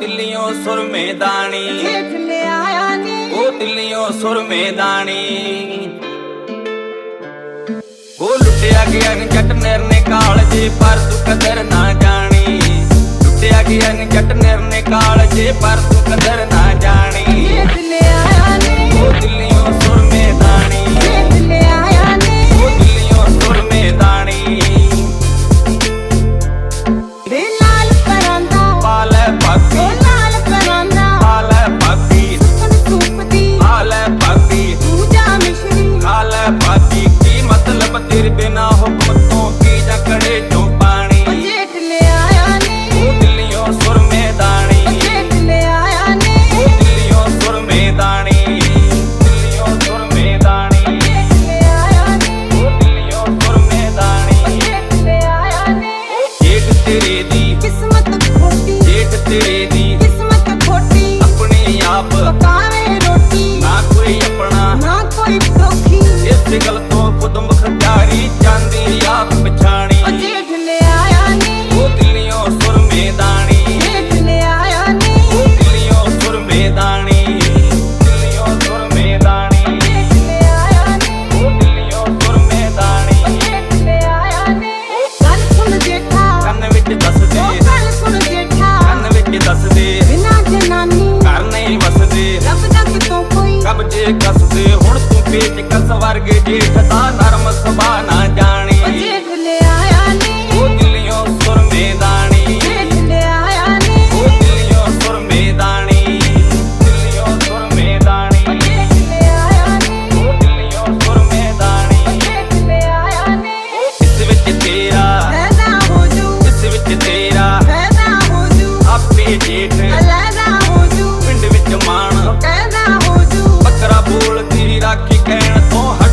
ਦਿੱਲੀੋਂ ਸੁਰਮੇ ਦਾਣੀ। ਜੇਠ ਲੈ ਆਇਆ ਨੀ। ਉਹ ਦਿੱਲੀੋਂ ਸੁਰਮੇ ਦਾਣੀ। ਉਹ ਲੁੱਟਿਆ ਗਿਆ ਨੀ ਜੱਟ ਨਿਰਨੇ ਕਾਲਜੇ ਪਰ ਤੂੰ ਕਦਰ ਨਾ ਜਾਣੀ। ਲੁੱਟਿਆ ਗਿਆ ਨੀ ਜੱਟ ਨਿਰਨੇ ਕਾਲਜੇ ਪਰ ਤੂੰ ਕਦਰ ਨਾ ਜਾਣੀ। ਜੇਠ ਲੈ ਮਤਲਬ ਤੇਰੇ ਬਿਨਾ ਹੁਕਮ ਤੋਂ ਕੀ ਜਕੜੇ ਜੋ ਓ ਪਾਣੀ ਜੇਠ ਲੈ ਆਇਆ ਨੀ। ਉਹ ਦਿੱਲੀੋਂ ਸੁਰਮੇ ਓ ਦਾਣੀ ਜੇਠ ਲੈ ਆਇਆ ਉਹ ਨੀ। ਦਿੱਲੀੋਂ ਸੁਰਮੇ ਦਾਣੀ ਦਿੱਲੀੋਂ ਸੁਰਮੇ ਦਾਣੀ ਜੇਠ ਲੈ ਆਇਆ ਨੀ। ਉਹ ਦਿੱਲੀੋਂ ਸੁਰਮੇ ਦਾਣੀ ਜੇਠ ਲੈ ਆਇਆ ਨੀ। ਜੇਠ ਤੇਰੇ ਦੀ। ਕਿਸਮਤ ਖੋਟੀ। ਜੇਠ ਤੇਰੇ ਦੀ। ਕਿਸਮਤ ਖੋਟੀ। ਆਪਣੇ ਆਪ। ਪਕਾਵੇ ਰੋਟੀ। ਨਾ ਕੋਈ ਆਪਣਾ। ਨਾ ਕੋਈ ਟੋਖੀ ਇਸ ਗੱਲ ਕੱਸਦੇ ਹੁਣ ਤੂੰ ਪੇਚ ਕਸ ਵਰਗੇ ਜੇਠ ਦਾ ਨਰਮ ਸੁਭਾ I 400